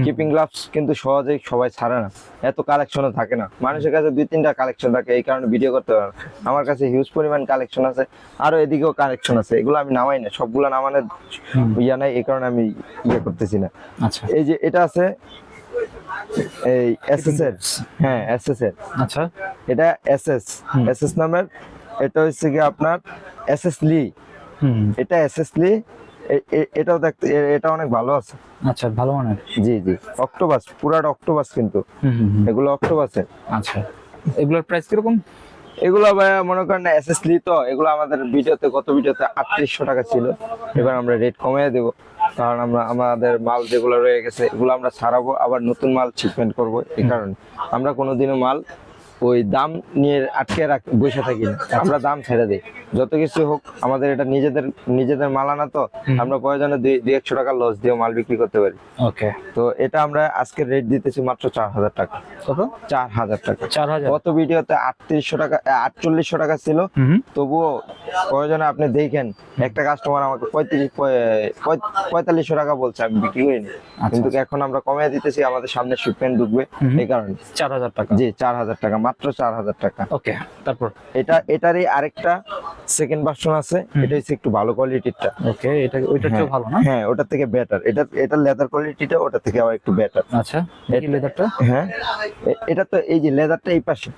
কিপিং গ্লাভস কিন্তু সহজেই সবাই ছাড়ে না। এত কালেকশনও থাকে না। মানুষের কাছে দুই তিনটা কালেকশন থাকে এই কারণে ভিডিও করতে পারে আমার কাছে হিউজ পরিমাণ কালেকশন আছে আরও এদিকেও কালেকশন আছে। এগুলো আমি নামাই না সবগুলো নামানোর। ইয়া নাই এই কারণে আমি ইয়ে করতেছি না। আচ্ছা। এই যে এটা আছে এই এসএস এর হ্যাঁ এসএস এর আচ্ছা। এটা এসএস এসএস নামের এটা হচ্ছে কি আপনার এসএস লি হুম। এটা এসএস লি এটাও দেখতে এটা অনেক ভালো আছে। আচ্ছা ভালো মানের। জি জি। অক্টোবাস পুরাটা অক্টোবাস কিন্তু। এগুলো অক্টোবাসের আচ্ছা। এগুলোর প্রাইস কীরকম? এগুলো মনে করেন এসএস লি তো এগুলো আমাদের ভিডিওতে গত ভিডিওতে আটত্রিশশো টাকা ছিল। এবার আমরা রেট কমিয়ে দেবো। কারণ আমরা আমাদের মাল যেগুলো রয়ে গেছে এগুলো আমরা ছাড়াবো আবার নতুন মাল শিপমেন্ট করব এই কারণে। আমরা কোনোদিনও মাল ওই দাম নিয়ে আটকে রাখ বসে থাকি। আমরা দাম ছেড়ে দিই। যত কিছু হোক আমাদের এটা নিজেদের নিজেদের মাল আনা তো আমরা প্রয়োজনে দুই একশো টাকা লস দিয়ে মাল বিক্রি করতে পারি। ওকে তো এটা আমরা আজকে রেট দিতেছি মাত্র চার হাজার টাকা। কত? চার হাজার টাকা। চার হাজার। গত ভিডিওতে আটত্রিশশো টাকা আটচল্লিশশো টাকা ছিল। তবুও প্রয়োজনে আপনি দেখেন একটা কাস্টমার আমাকে পঁয়ত্রিশ পঁয়তাল্লিশশো টাকা বলছে আমি বিক্রি করিনি। কিন্তু এখন আমরা কমিয়ে দিতেছি আমাদের সামনে শিপমেন্ট ঢুকবে। এই কারণে। চার হাজার টাকা। জি চার হাজার টাকা। মাত্র চার হাজার টাকা। ওকে তারপর? এটা এটারই আরেকটা সেকেন্ড ভার্সন আছে। এটা হচ্ছে একটু ভালো কোয়ালিটিরটা ওকে এটা ওইটার চেয়েও ভালো না? হ্যাঁ ওটা থেকে বেটার এটা এটা লেদার কোয়ালিটিটা ওটা থেকে আবার একটু বেটার আচ্ছা এই লেদারটা হ্যাঁ। এটা তো এই যে লেদারটা এই পাশে।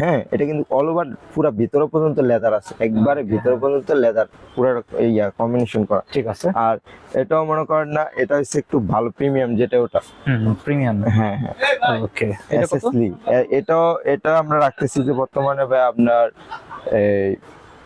হ্যাঁ এটা কিন্তু অল ওভার পুরো ভিতর পর্যন্ত লেদার আছে। একবারে ভিতর পর্যন্ত লেদার পুরো ইয়া কম্বিনেশন করা। ঠিক আছে। আর এটাও মনে করেন না এটা হচ্ছে একটু ভালো প্রিমিয়াম যেটা ওটা। প্রিমিয়াম হ্যাঁ হ্যাঁ। ওকে এটা কত এসএসলি এটাও এটা আমরা রাখতেছি যে বর্তমানে ভাই আপনার এই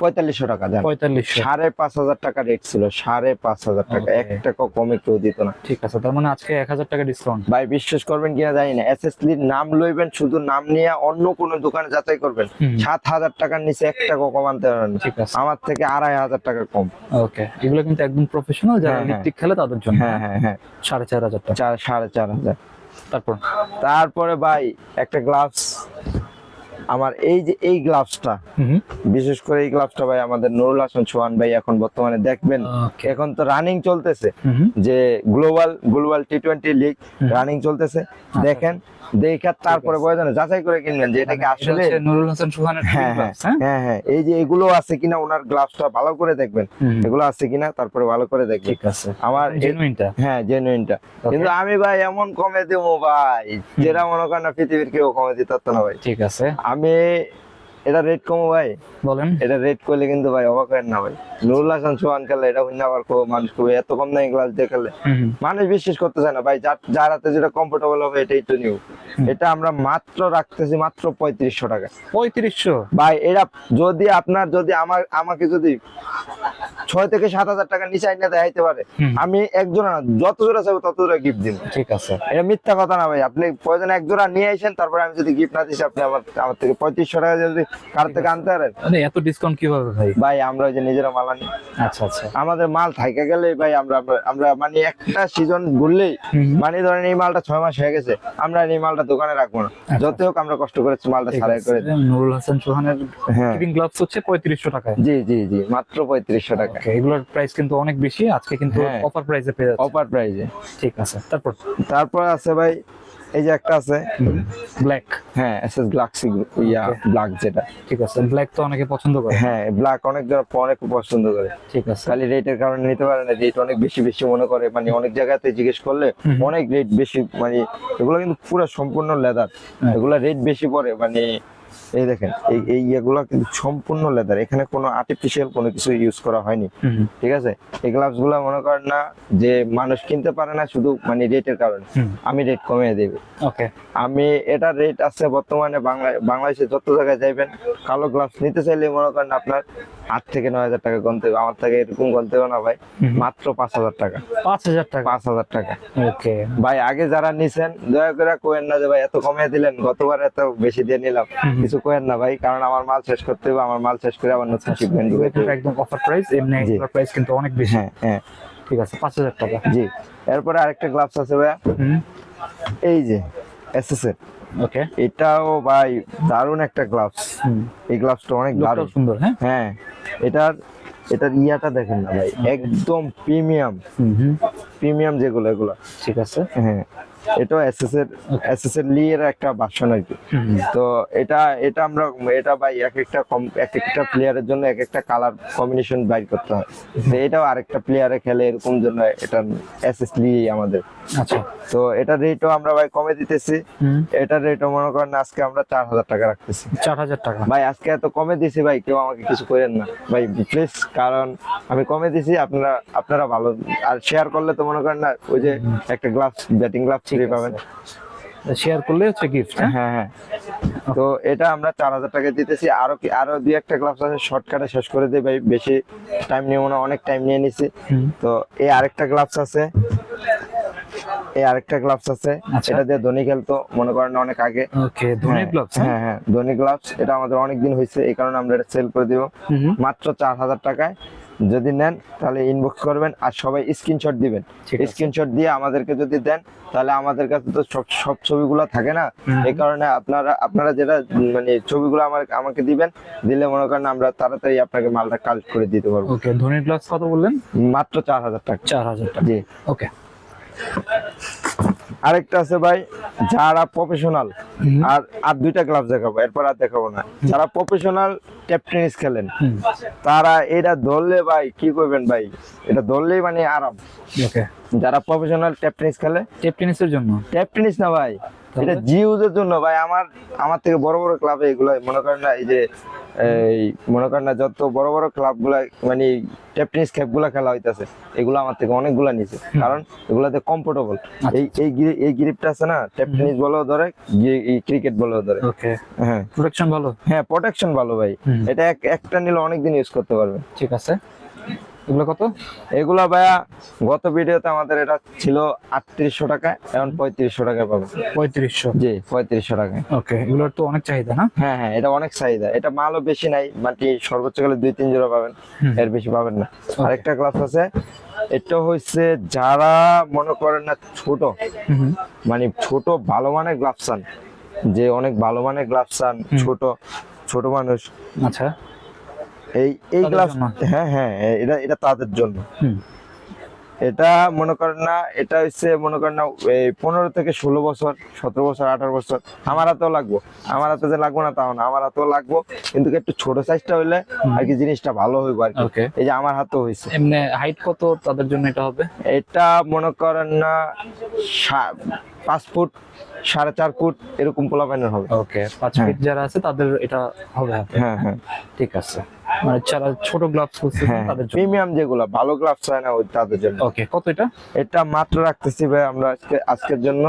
পঁয়তাল্লিশশো টাকা দেন পঁয়তাল্লিশশো। সাড়ে পাঁচ হাজার টাকা রেট ছিল সাড়ে পাঁচ হাজার টাকা। এক টাকা কমে কেউ দিত না। ঠিক আছে তার মানে আজকে এক হাজার টাকা ডিসকাউন্ট ভাই বিশ্বাস করবেন কিনা জানি না এসএসলির নাম লইবেন শুধু নাম নিয়ে অন্য কোনো দোকানে যাচাই করবেন। সাত হাজার টাকার নিচে এক টাকা কম আনতে পারবেন। ঠিক আছে। আমার থেকে আড়াই হাজার টাকা কম। ওকে এগুলো কিন্তু একদম প্রফেশনাল যারা হ্যাঁ, হ্যাঁ। ইলেকট্রিক খেলে তাদের জন্য। হ্যাঁ হ্যাঁ হ্যাঁ। সাড়ে চার হাজার টাকা। সাড়ে চার হাজার। তারপর? তারপরে ভাই একটা গ্লাভস আমার এই যে এই গ্লাভসটা বিশেষ করে এই গ্লাভসটা ভাই আমাদের নুরুল হাসান সোহান ভাই এখন বর্তমানে দেখবেন এখন তো রানিং চলতেছে যে global global T twenty league running চলতেছে দেখেন দেখা তারপরে প্রয়োজনে যাচাই করে কিনবেন যে এটা কি আসলে নুরুল হাসান সুহানের হ্যাঁ হ্যাঁ। হ্যাঁ? হ্যাঁ হ্যাঁ। এই যে এগুলো আছে কিনা ওনার গ্লাভসটা ভালো করে দেখবেন। এগুলো আছে কিনা তারপরে ভালো করে দেখবেন। ঠিক আছে। আমার জেনুইনটা হ্যাঁ জেনুইনটা কিন্তু আমি ভাই এমন কমে দেবো ভাই যেটা মনে করেন না পৃথিবীর কেউ কমে দিতে না ভাই। ঠিক আছে। আমি এটা রেট কমো ভাই। বলেন। এটা রেট করলে কিন্তু ভাই অবাক হয় না ভাই। নুরুল হাসান সোহান খেলে এটা হইনা আবার কো মানুষ খুব এত কম নাই গ্লাস দিয়ে খেলে। মানুষ বিশ্বাস করতে চায় না ভাই যার যার হাতে যেটা কমফোর্টেবল হবে এটাই তো নিউ এটা আমরা মাত্র রাখতেছি মাত্র পঁয়ত্রিশশো টাকা। পঁয়ত্রিশশো? ভাই এটা যদি আপনার যদি আমার আমাকে যদি ছয় থেকে সাত হাজার টাকা নিচে আইনা দেখাইতে পারে। আমি এক জোড়া না যত জোড়া চাইব তত জোড়া গিফট দিন ঠিক আছে। এটা মিথ্যা কথা না ভাই আপনি প্রয়োজনে এক জোড়া নিয়ে আসেন তারপরে আমি যদি গিফট না দিছি আপনি আমার আমার থেকে পঁয়ত্রিশশো টাকা যদি কার থেকে আনতে পারেন। এত ডিসকাউন্ট কীভাবে ভাই? ভাই আমরা ওই যে নিজেরা মাল আনি। আচ্ছা আচ্ছা। আমাদের মাল থাইকা গেলে ভাই আমরা আমরা- মানে একটা সিজন ঘুরলেই মানে ধরেন এই মালটা ছয় মাস হয়ে গেছে আমরা এই মালটা দোকানে রাখব না। যত হোক আমরা কষ্ট করে মালটা আছে। করে নুরুল হাসান সুহানের কিপিং গ্লাভস হচ্ছে পঁয়ত্রিশশো টাকায়। জি জি জি মাত্র পঁয়ত্রিশশো টাকা Okay, এগুলোর প্রাইস কিন্তু অনেক বেশি আজকে কিন্তু হ্যাঁ। অফার প্রাইসে পেয়ে যাচ্ছে। অফার প্রাইজে ঠিক আছে তারপর? তারপর আছে ভাই এই যে একটা আছে। ব্ল্যাক হ্যাঁ এসএস গ্লাক্সি ইয়া ব্ল্যাক যেটা। ঠিক আছে ব্ল্যাক তো অনেকে পছন্দ করে। হ্যাঁ ব্ল্যাক অনেক জন অনেক পছন্দ করে। ঠিক আছে। খালি রেটের কারণে নিতে পারে না রেট অনেক বেশি বেশি মনে করে মানে অনেক জায়গাতে জিজ্ঞেস করলে অনেক রেট বেশি মানে এগুলো কিন্তু পুরো সম্পূর্ণ লেদার হ্যাঁ। এগুলো রেট বেশি পড়ে মানে এই দেখেন এই এই ইয়েগুলা কিন্তু সম্পূর্ণ লেদার এখানে কোনো আর্টিফিশিয়াল কোনো কিছু ইউজ করা হয়নি। ঠিক আছে? এই গ্লাভসগুলো মনে করেন না যে মানুষ কিনতে পারে না শুধু মানে রেটের কারণে। আমি রেট কমিয়ে দেবে। ওকে আমি এটা রেট আছে বর্তমানে বাংলা বাংলাদেশে যত জায়গায় যাইবেন কালো গ্লাভস নিতে চাইলে মনে করেন আপনার আট থেকে নয় হাজার টাকা গনতে হবে। আমার থেকে এরকম গনতে হবে না ভাই। মাত্র পাঁচ হাজার টাকা। পাঁচ হাজার টাকা? পাঁচ হাজার টাকা। ওকে। ভাই আগে যারা নিছেন দয়া করে কোয়েন না যে ভাই এত কমিয়ে দিলেন গতবার এত বেশি দিয়ে নিলাম। কিছু কোয়েন না ভাই কারণ আমার মাল শেষ করতে হবে আমার মাল শেষ করে আবার নতুন শিপমেন্ট কিন্তু একদম অফার প্রাইস এমনি। প্রাইস কিন্তু অনেক বেশি। হ্যাঁ হ্যাঁ। ঠিক আছে পাঁচ হাজার টাকা। জি। এরপরে আরেকটা গ্লাভস আছে ভাই হুম। এই যে এসএসএর ওকে এটাও ভাই দারুণ একটা গ্লাভস এই গ্লাভসটা অনেক দারুণ দারুণ। সুন্দর হ্যাঁ? হ্যাঁ। এটার এটার ইয়াটা দেখেন না ভাই একদম প্রিমিয়াম প্রিমিয়াম যেগুলো এগুলো। ঠিক আছে। হ্যাঁ। এটাও এসএস এর এসএস লি এর একটা ভার্সন আর কি। তো এটা এটা আমরা এটা ভাই এক একটা এক একটা প্লেয়ারের জন্য এক একটা কালার কম্বিনেশন বাইর করতে হয়। তো এটাও আরেকটা প্লেয়ারে খেলে এরকম জন্য এটা এসএস লি আমাদের। আচ্ছা। তো এটার রেটও আমরা ভাই কমে দিতেছি। এটার রেটও মনে করেন আজকে আমরা চার হাজার টাকা রাখতেছি। চার হাজার টাকা। ভাই আজকে এত কমে দিছি ভাই কেউ আমাকে কিছু করেন না। ভাই প্লিজ কারণ আমি কমে দিছি আপনারা আপনারা ভালো। আর শেয়ার করলে তো মনে করেন না ওই যে একটা গ্লাভস ব্যাটিং গ্লাভস ফ্রি পাবেন শেয়ার করলে হচ্ছে গিফট হ্যাঁ? হ্যাঁ হ্যাঁ। তো এটা আমরা চার হাজার টাকা দিতেছি। আরও কি আরও দুই একটা গ্লাভস আছে শর্টকাটে শেষ করে দিই ভাই। বেশি টাইম নিয়ে অনেক টাইম নিয়ে নিছি। তো এই আরেকটা গ্লাভস আছে। এই আরেকটা গ্লাভস আছে। আচ্ছা। এটা দিয়ে ধোনি খেলতো মনে করেন অনেক আগে। ওকে ধোনি গ্লাভস হ্যাঁ? হ্যাঁ হ্যাঁ। ধোনি গ্লাভস এটা আমাদের অনেক দিন হয়েছে এই কারণে আমরা এটা সেল করে দিব। মাত্র চার হাজার টাকায়। যদি নেন তাহলে ইনবক্স করবেন আর সবাই স্ক্রিনশট দিবেন। স্ক্রিনশট দিয়ে আমাদেরকে যদি দেন তাহলে আমাদের কাছে তো সব সব ছবিগুলো থাকে না। এই কারণে আপনারা আপনারা যেটা মানে ছবিগুলো আমার আমাকে দিবেন দিলে মনে করেন আমরা তাড়াতাড়ি আপনাকে মালটা কালেক্ট করে দিতে পারব। ওকে ধোনির গ্লাভস কত বললেন? মাত্র চার হাজার টাকা। চার হাজার টাকা। জি। ওকে আরেকটা আছে ভাই যারা প্রফেশনাল আর আর দুইটা ক্লাব দেখাবো এরপর আর দেখাবো না। যারা প্রফেশনাল টেপ টেনিস খেলেন তারা এটা ধরলে ভাই কি করবেন ভাই? এটা ধরলেই মানে আরাম। ওকে যারা প্রফেশনাল টেপ টেনিস খেলে। টেপ টেনিসের জন্য? টেপ টেনিস না ভাই এটা জি ইউজের জন্য ভাই। আমার আমার থেকে বড় বড় ক্লাবে এগুলো মনে করেন না এই যে এই মনে করেন না যত বড় বড় ক্লাবগুলা মানে টেপ টেনিস ক্যাপগুলা খেলা হইতাছে এগুলো আমার থেকে অনেকগুলা নিছে। কারণ এগুলাতে কমফোর্টেবল এই এই গ্রি- এই গ্রিপটা আছে না টেপ টেনিস বলেও ধরে ক্রিকেট বলেও ধরে। ওকে হ্যাঁ। প্রোটেকশন ভালো? হ্যাঁ প্রোটেকশন ভালো ভাই। এটা একটা নিলে অনেকদিন ইউজ করতে পারবে। ঠিক আছে। এগুলো কত? এগুলা ভাইয়া গত ভিডিওতে আমাদের এটা ছিল আটত্রিশশো টাকা এখন পঁয়ত্রিশশো টাকায় পাবে। পঁয়ত্রিশশো? জি পঁয়ত্রিশশো টাকায়। ওকে এগুলোর তো অনেক চাহিদা না? হ্যাঁ হ্যাঁ এটা অনেক চাহিদা। এটা মালও বেশি নাই মানে সর্বোচ্চ গেলে দুই তিন জোড়া পাবেন এর বেশি পাবেন না। আরেকটা ক্লাস আছে এটা হচ্ছে যারা মনে করেন না ছোট। মানে ছোট ভালো মানের গ্লাভস আন যে অনেক ভালো মানের গ্লাভস আন ছোট ছোট মানুষ। আচ্ছা। এই এই তাদের হ্যাঁ হ্যাঁ এটা এটা তাদের জন্য। এটা মনে করেন না এটা হচ্ছে মনে করেন না এই পনেরো থেকে ষোলো বছর সতেরো বছর আঠারো বছর আমার হাতেও লাগবো। আমার হাতে যে লাগবো না তাও না আমার হাতেও লাগবো। কিন্তু একটু ছোট সাইজটা হইলে আর কি জিনিসটা ভালো হইবো আর কি। এই যে আমার হাতেও হয়েছে এমনি হাইট কত তাদের জন্য এটা হবে? এটা মনে করেন না পাঁচ ফুট সাড়ে চার ফুট এরকম পোলাপাইনের হবে। ওকে পাঁচ হ্যাঁ। ফিট যারা আছে তাদের এটা হবে হ্যাঁ হ্যাঁ। ঠিক আছে। মানে যারা ছোট গ্লাভস করছে হ্যাঁ তাদের জন্য। প্রিমিয়াম যেগুলো ভালো গ্লাভস হয় না ওই তাদের জন্য। ওকে কত এটা এটা মাত্র রাখতেছি ভাই আমরা আজকে আজকের জন্য।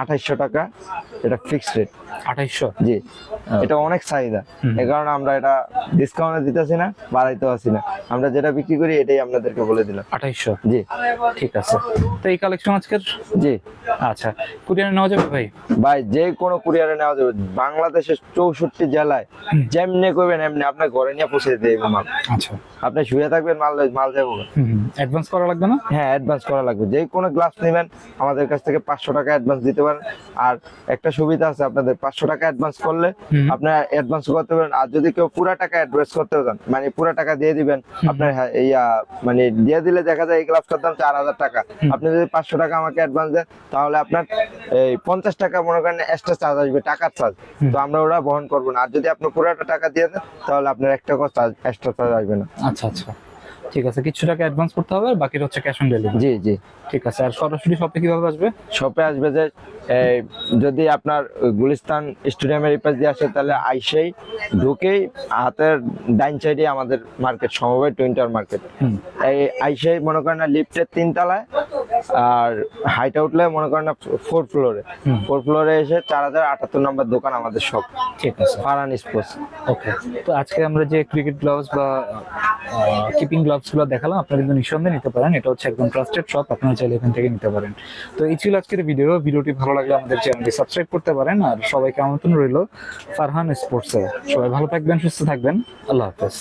আঠাইশশো টাকা এটা ফিক্সড রেট আঠাইশশো? জি। এটা অনেক চাহিদা। এই কারণে আমরা এটা ডিসকাউন্টে দিতেছি না বাড়াইতে পারছি না। আমরা যেটা বিক্রি করি এটাই আপনাদেরকে বলে দিলাম। আঠাইশশো? জি। ঠিক আছে। তো এই কালেকশন আজকের? জি। আচ্ছা। কুরিয়ারে নেওয়া যাবে ভাই? ভাই যে কোনো কুরিয়ারে নেওয়া যাবে। বাংলাদেশের চৌষট্টি জেলায় যেমনি করবেন এমনি আপনার ঘরে নিয়ে পৌঁছে দেবে মাল। আচ্ছা। আপনি শুয়ে থাকবেন মাল মাল যাব অ্যাডভান্স করা লাগবে না? হ্যাঁ অ্যাডভান্স করা লাগবে। যে কোনো গ্লাস নেবেন আমাদের কাছ থেকে পাঁচশো টাকা অ্যাডভান্স দিতে পারেন। আর একটা সুবিধা আছে আপনাদের পাঁচশো টাকা অ্যাডভান্স করলে। আপনার অ্যাডভান্স করতে পারেন। আর যদি কেউ পুরো টাকা অ্যাডভান্স করতে চান মানে পুরো টাকা দিয়ে দিবেন আপনার হ্যাঁ, ইয়া মানে দিয়ে দিলে দেখা যায় এই গ্লাভসটার দাম চার হাজার টাকা। আপনি যদি পাঁচশো টাকা আমাকে অ্যাডভান্স দেন তাহলে আপনার এই পঞ্চাশ টাকা মনে করেন এক্সট্রা চার্জ আসবে টাকার চার্জ তো আমরা ওরা বহন করব না। আর যদি আপনি পুরোটা টাকা দিয়ে দেন তাহলে আপনার একটা চার্জ এক্সট্রা চার্জ আসবে না। আচ্ছা আচ্ছা। ঠিক আছে কিছু টাকা অ্যাডভান্স করতে হবে বাকি হচ্ছে ক্যাশ অন ডেলিভারি জি জি। ঠিক আছে আর সরাসরি শপে কীভাবে আসবে? শপে আসবে যে যদি আপনার গুলিস্তান স্টেডিয়ামের এই পাশ দিয়ে আসে তাহলে আইসেই ঢুকেই হাতের ডাইন সাইডে আমাদের মার্কেট সমবায় টুইন্টার মার্কেট এই আইসেই মনে করেন না লিফটের তিন তলায় আর হাইট উঠলে মনে করেন না ফোর ফ্লোরে ফোর ফ্লোরে এসে চার হাজার আটাত্তর নম্বর দোকান আমাদের সব ঠিক আছে। ফারান স্পোর্টস ওকে তো আজকে আমরা যে ক্রিকেট গ্লাভস বা কিপিং গ্লাভস গুলো দেখালাম, আপনারা কিন্তু নিঃসন্দেহে নিতে পারেন। এটা হচ্ছে একদম ট্রাস্টেড শপ আপনারা চাইলে এখান থেকে নিতে পারেন। তো এই ছিল আজকের ভিডিও ভিডিওটি ভালো লাগলে আমাদের চ্যানেলটি সাবস্ক্রাইব করতে পারেন। আর সবাইকে আমন্ত্রণ রইল ফারহান স্পোর্টসে সবাই ভালো থাকবেন, সুস্থ থাকবেন। আল্লাহ হাফেজ।